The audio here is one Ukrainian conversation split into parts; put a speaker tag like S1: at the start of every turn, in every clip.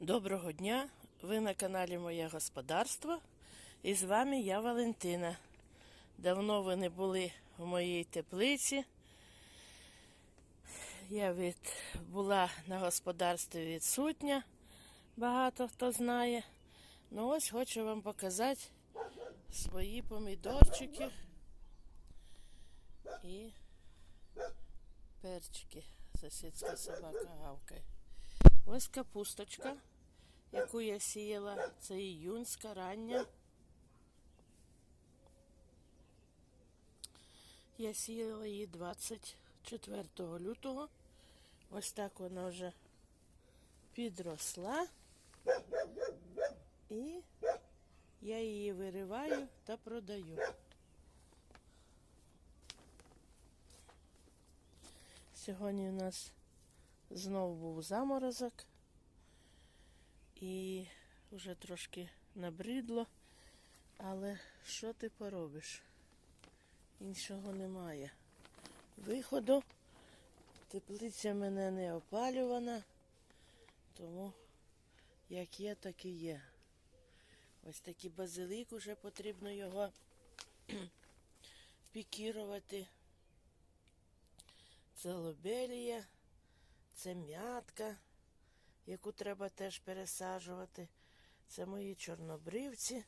S1: Доброго дня! Ви на каналі Моє Господарство. І з вами я Валентина. Давно ви не були в моїй теплиці. Я від, була на господарстві відсутня, багато хто знає. Ну ось хочу вам показати свої помідорчики і перчики. Сусідська собака гавкає. Ось капусточка, яку я сіяла. Це іюнська рання. Я сіяла її 24 лютого. Ось так вона вже підросла. І я її вириваю та продаю. Сьогодні у нас знов був заморозок і вже трошки набридло, але що ти поробиш? Іншого немає. Виходу, теплиця мене не опалювана, тому як є, так і є. Ось такий базилик, уже потрібно його пікірувати. Це лобелія, це м'ятка, яку треба теж пересаджувати. Це мої чорнобривці.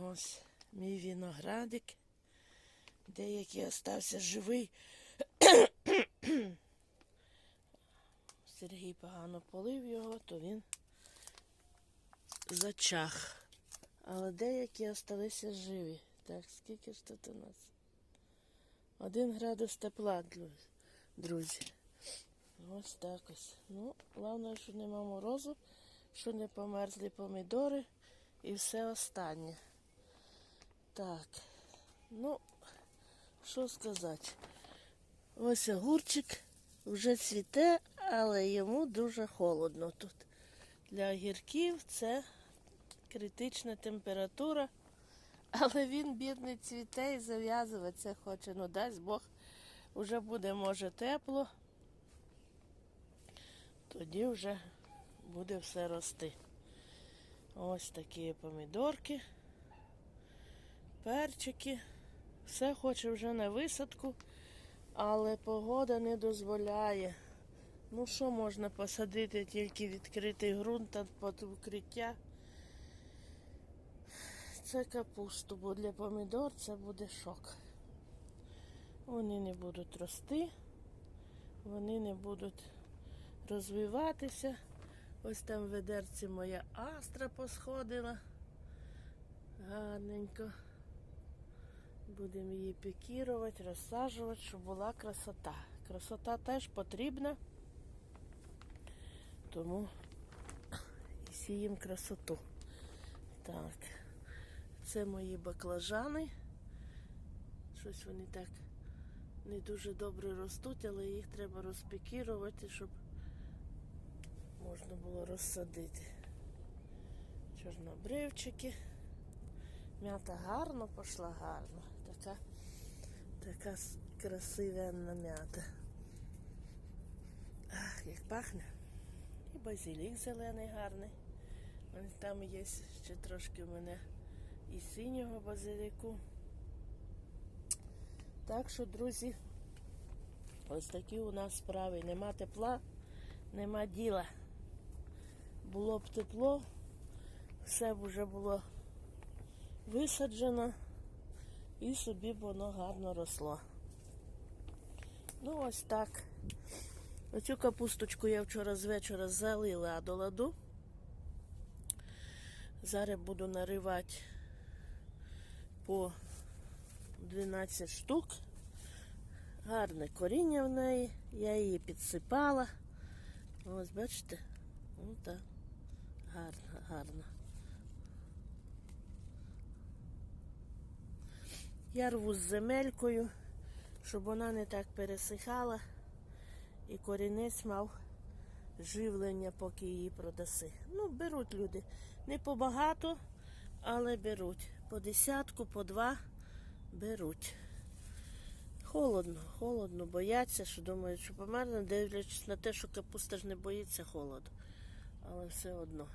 S1: Ось мій виноградик. Деякий остався живий. Сергій погано полив його, то він зачах. Але деякі залишилися живі. Так, скільки ж тут у нас? Один градус тепла, друзі. Друзі. Ось так ось. Ну, головне, що нема морозу, що не померзли помідори і все останнє. Так, ну, що сказати. Ось огурчик вже цвіте, але йому дуже холодно тут. Для огірків це критична температура. Але він, бідний, цвіте і зав'язуватися хоче. Ну, дасть Бог, вже буде, може, тепло. Тоді вже буде все рости. Ось такі помідорки, перчики. Все хоче вже на висадку, але погода не дозволяє. Ну, що можна посадити, тільки відкритий ґрунт під укриття. Це капусту, бо для помідор це буде шок. Вони не будуть рости, вони не будуть розвиватися. Ось там в ведерці моя астра посходила. Гарненько. Будемо її пікірувати, розсаджувати, щоб була красота. Красота теж потрібна, тому і сіємо красоту. Так. Це мої баклажани. Щось вони так не дуже добре ростуть, але їх треба розпікірувати, щоб можна було розсадити. Чорнобривчики. М'ята гарно пішла, гарно. Така, така красивенна м'ята. Ах, як пахне. І базилік зелений гарний. Там є ще трошки у мене і синього базиліку. Так що, друзі, ось такі у нас справи. Нема тепла, нема діла. Було б тепло, все б вже було висаджено і собі б воно гарно росло. Ну, ось так. Оцю капусточку я вчора з вечора залила до ладу. Зараз буду наривати по 12 штук. Гарне коріння в неї. Я її підсипала. Ось бачите? Ну так. Гарно, гарно. Я рву з земелькою, щоб вона не так пересихала і корінець мав живлення, поки її продаси. Ну, беруть люди. Не побагато, але беруть. По десятку, по два беруть. Холодно, холодно, бояться, що думають, що померне, дивлячись на те, що капуста ж не боїться холоду. Але все одно.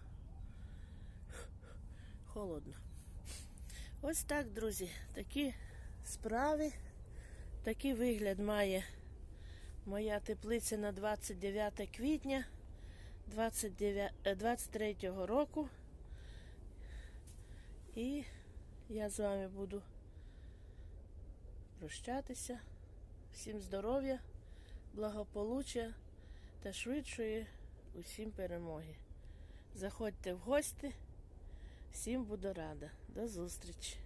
S1: Холодно. Ось так, друзі, такі справи, такий вигляд має моя теплиця на 29 квітня 29, е, 23 року. І я з вами буду прощатися. Всім здоров'я, благополуччя та швидшої усім перемоги. Заходьте в гості. Всім буду рада. До зустрічі!